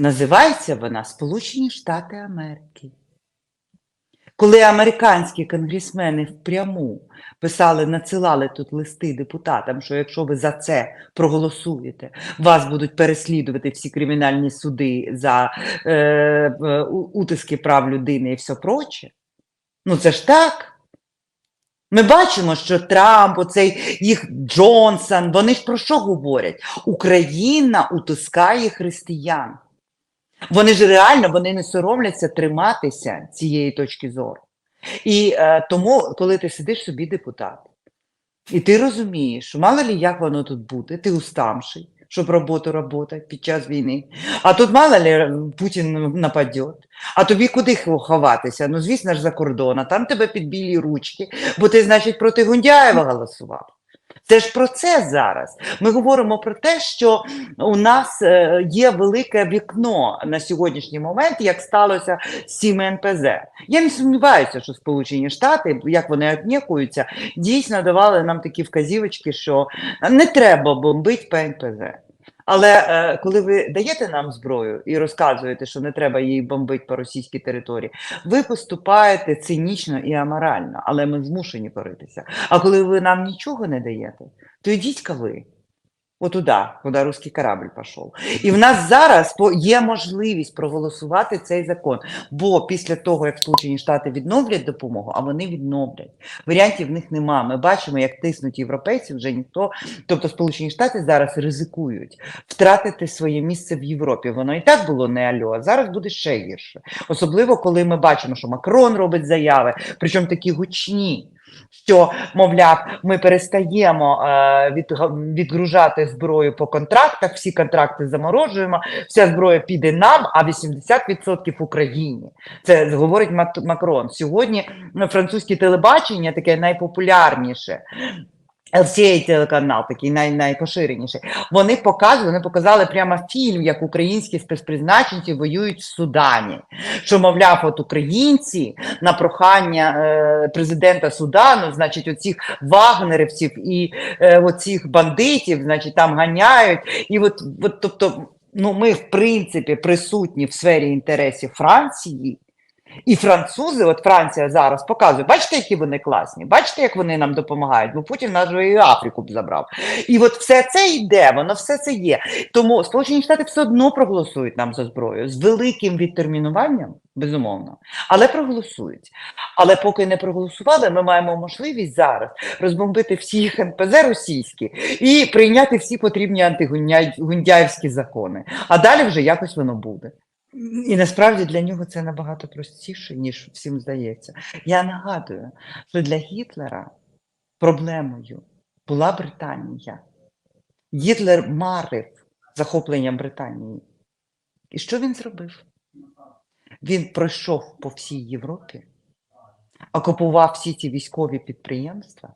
Називається вона Сполучені Штати Америки. Коли американські конгресмени впряму писали, надсилали тут листи депутатам, що якщо ви за це проголосуєте, вас будуть переслідувати всі кримінальні суди за е, утиски прав людини і все проче. Ну це ж так. Ми бачимо, що Трамп, оцей їх Джонсон, вони ж про що говорять? Україна утискає християн. Вони ж реально вони не соромляться триматися цієї точки зору. І е, тому, коли ти сидиш собі депутат, і ти розумієш, мало лі як воно тут буде, ти уставший, щоб роботу робити під час війни. А тут мало е, Путін нападе, а тобі куди ховатися? Ну, звісно ж, за кордон, а там тебе під білі ручки, бо ти, значить, проти Гундяєва голосував. Це ж про це зараз. Ми говоримо про те, що у нас е, є велике вікно на сьогоднішній момент, як сталося з цими НПЗ. Я не сумніваюся, що Сполучені Штати, як вони обнікуються, дійсно давали нам такі вказівочки, що не треба бомбити по НПЗ. Але е, коли ви даєте нам зброю і розказуєте, що не треба її бомбити по російській території, ви поступаєте цинічно і аморально, але ми змушені коритися. А коли ви нам нічого не даєте, то йдіть-ка ви. Отуда, куди русський корабль пішов. І в нас зараз є можливість проголосувати цей закон. Бо після того, як Сполучені Штати відновлять допомогу, а вони відновлять, варіантів в них нема. Ми бачимо, як тиснуть європейці, вже ніхто, тобто Сполучені Штати зараз ризикують втратити своє місце в Європі. Воно і так було не альо, а зараз буде ще гірше. Особливо, коли ми бачимо, що Макрон робить заяви, причому такі гучні. Що, мовляв, ми перестаємо е, від, відгружати зброю по контрактах, всі контракти заморожуємо, вся зброя піде нам, а 80% Україні. Це говорить Мат- Макрон. Сьогодні ну, французьке телебачення таке найпопулярніше. LCA телеканал, такий най, найпоширеніший. Вони показували, вони показали прямо фільм, як українські спецпризначенці воюють в Судані. Що, мовляв, от українці на прохання е, президента Судану, значить, оцих вагнерівців і е, оцих бандитів, значить, там ганяють. І от, от тобто, ну, ми, в принципі, присутні в сфері інтересів Франції. І французи, от Франція зараз показує, бачите, які вони класні, бачите, як вони нам допомагають, бо Путін нас і Африку б забрав. І от все це йде, воно все це є. Тому Сполучені Штати все одно проголосують нам за зброю з великим відтермінуванням, безумовно, але проголосують. Але поки не проголосували, ми маємо можливість зараз розбомбити всі їх НПЗ російські і прийняти всі потрібні антигундяївські закони. А далі вже якось воно буде. І насправді для нього це набагато простіше, ніж всім здається. Я нагадую, що для Гітлера проблемою була Британія. Гітлер марив захопленням Британії. І що він зробив? Він пройшов по всій Європі, окупував всі ці військові підприємства,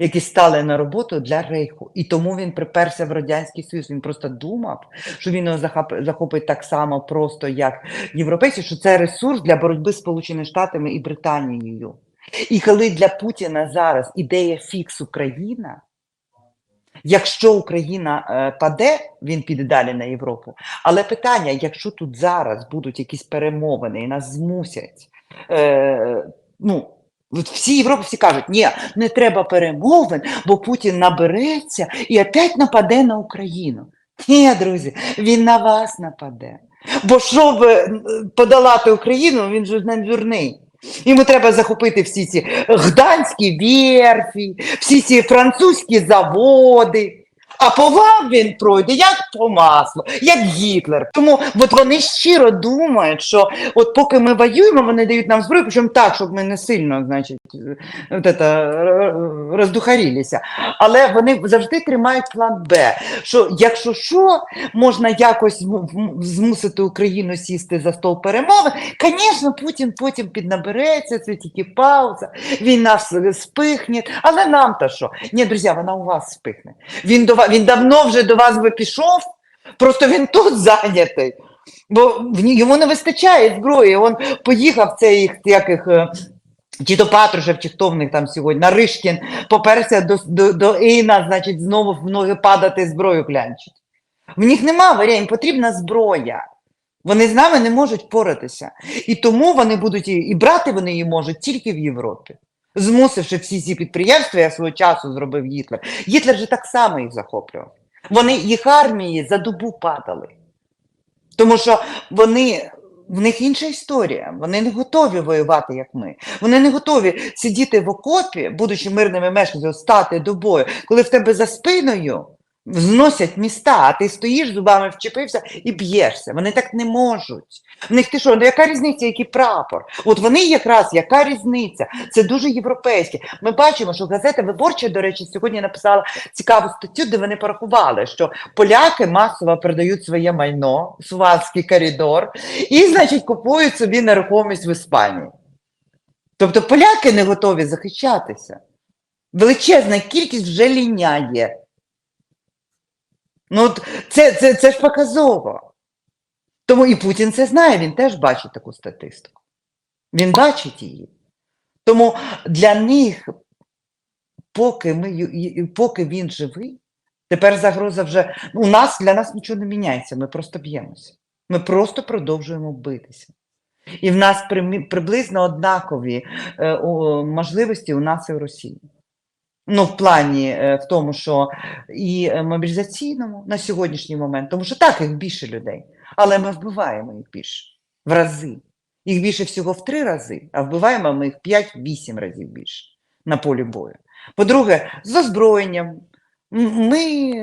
які стали на роботу для Рейху. І тому він приперся в Радянський Союз. Він просто думав, що він його захопить так само просто, як європейці, що це ресурс для боротьби з Сполученими Штатами і Британією. І коли для Путіна зараз ідея фікс Україна, якщо Україна е, паде, він піде далі на Європу. Але питання, якщо тут зараз будуть якісь перемовини і нас змусять, е, ну, всі Європи всі кажуть, ні, не треба перемовин, бо Путін набереться і опять нападе на Україну. Ні, друзі, він на вас нападе. Бо щоб е, подолати Україну, він же не дурний. Йому треба захопити всі ці гданські верфі, всі ці французькі заводи. А по вам він пройде як по маслу, як Гітлер. Тому от вони щиро думають, що от поки ми воюємо, вони дають нам зброю, причому так, щоб ми не сильно, значить, от роздухарілися. Але вони завжди тримають план Б. Що якщо що, можна якось змусити Україну сісти за стол перемови. Звісно, Путін потім піднабереться, це тільки пауза, він нас спихне. Але нам то що? Ні, друзі, вона у вас спихне. Він до вас він давно вже до вас би пішов, просто він тут зайнятий. Бо йому не вистачає зброї. Він поїхав їх яких. е, Чи то Патрушев, чи хто в них там сьогодні, Наришкін, поперся до, до, до Іна, значить, знову в ноги падати зброю клянчить. В них нема варіантів, їм потрібна зброя. Вони з нами не можуть впоратися. І тому вони будуть і, і брати вони її можуть тільки в Європі. Змусивши всі ці підприємства, я свого часу зробив Гітлер. Гітлер же так само їх захоплював. Вони їх армії за добу падали. Тому що вони. В них інша історія. Вони не готові воювати, як ми. Вони не готові сидіти в окопі, будучи мирними мешканцями, стати до бою, коли в тебе за спиною зносять міста, а ти стоїш зубами вчепився і б'єшся. Вони так не можуть. В них ти що, ну яка різниця, який прапор? От вони якраз, яка різниця? Це дуже європейське. Ми бачимо, що газета Виборча, до речі, сьогодні написала цікаву статтю, де вони порахували, що поляки масово продають своє майно, Суванський коридор, і, значить, купують собі нерухомість в Іспанії. Тобто поляки не готові захищатися. Величезна кількість вже ліняє. Ну, це, це, це ж показово. Тому і Путін це знає, він теж бачить таку статистику. Він бачить її. Тому для них, поки, ми, поки він живий, тепер загроза вже. У нас для нас нічого не міняється, ми просто б'ємося. Ми просто продовжуємо битися. І в нас приблизно однакові е, можливості у нас і в Росії. Ну, в плані е, в тому, що і е, мобілізаційному на сьогоднішній момент, тому що так, їх більше людей, але ми вбиваємо їх більше в рази. Їх більше всього в три рази, а вбиваємо ми їх 5-8 разів більше на полі бою. По-друге, з озброєнням. Ми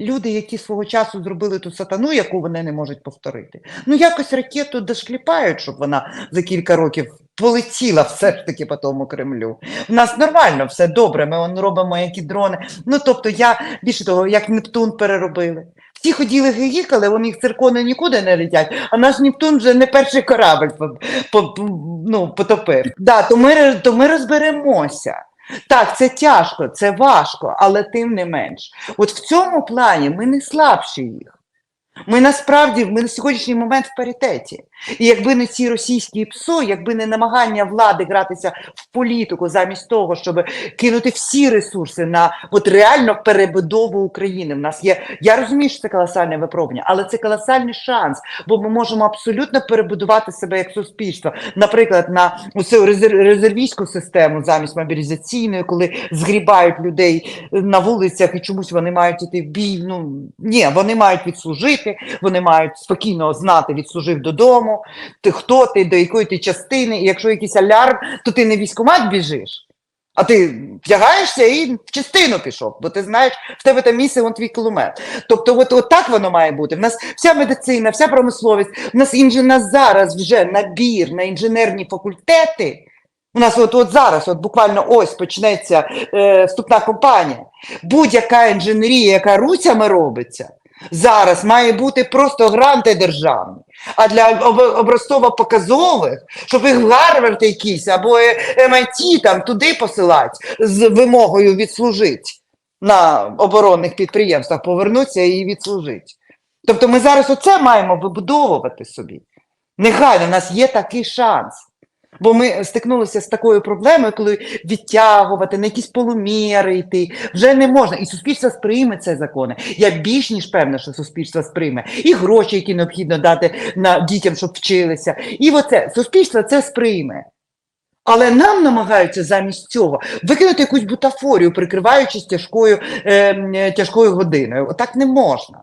люди, які свого часу зробили ту сатану, яку вони не можуть повторити. Ну, якось ракету дошкліпають, щоб вона за кілька років полетіла все ж таки по тому Кремлю. У нас нормально все добре, ми он робимо які дрони. Ну тобто, я більше того, як Нептун переробили. Всі ходіли гигікали, вони їх циркони нікуди не летять, а наш Нептун вже не перший корабль по, по- ну, потопив. Да, то, ми, то ми розберемося. Так, це тяжко, це важко, але тим не менш. От в цьому плані ми не слабші їх. Ми насправді ми на сьогоднішній момент в паритеті. І якби не ці російські ПСО, якби не намагання влади гратися в політику замість того, щоб кинути всі ресурси на от реально перебудову України. В нас є. Я розумію, що це колосальне випробування, але це колосальний шанс, бо ми можемо абсолютно перебудувати себе як суспільство. Наприклад, на резер- резервістську систему замість мобілізаційної, коли згрібають людей на вулицях і чомусь вони мають іти в бій. Ну ні, вони мають відслужити, вони мають спокійно знати, відслужив додому. Ти хто ти, до якої ти частини, і якщо якийсь алярм, то ти не в військкомат біжиш. А ти вдягаєшся і в частину пішов, бо ти знаєш, в тебе там місце, вон твій кулемет. Тобто, от, от так воно має бути. В нас вся медицина, вся промисловість, в нас інж... зараз вже набір на інженерні факультети. У нас от, от зараз, от буквально ось почнеться е, вступна кампанія. Будь-яка інженерія, яка руцями робиться, зараз має бути просто гранти державні. А для об- образцово-показових, щоб їх в Гарвард якийсь або е, MIT там туди посилати з вимогою відслужити на оборонних підприємствах, повернуться і відслужити. Тобто ми зараз оце маємо вибудовувати собі. Негайно, у нас є такий шанс. Бо ми стикнулися з такою проблемою, коли відтягувати, на якісь полуміри йти вже не можна. І суспільство сприйме це закони. Я більш ніж певна, що суспільство сприйме і гроші, які необхідно дати на дітям, щоб вчилися. І оце суспільство це сприйме. Але нам намагаються замість цього викинути якусь бутафорію, прикриваючись тяжкою, е, тяжкою годиною. Отак не можна.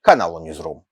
каналу Newsroom.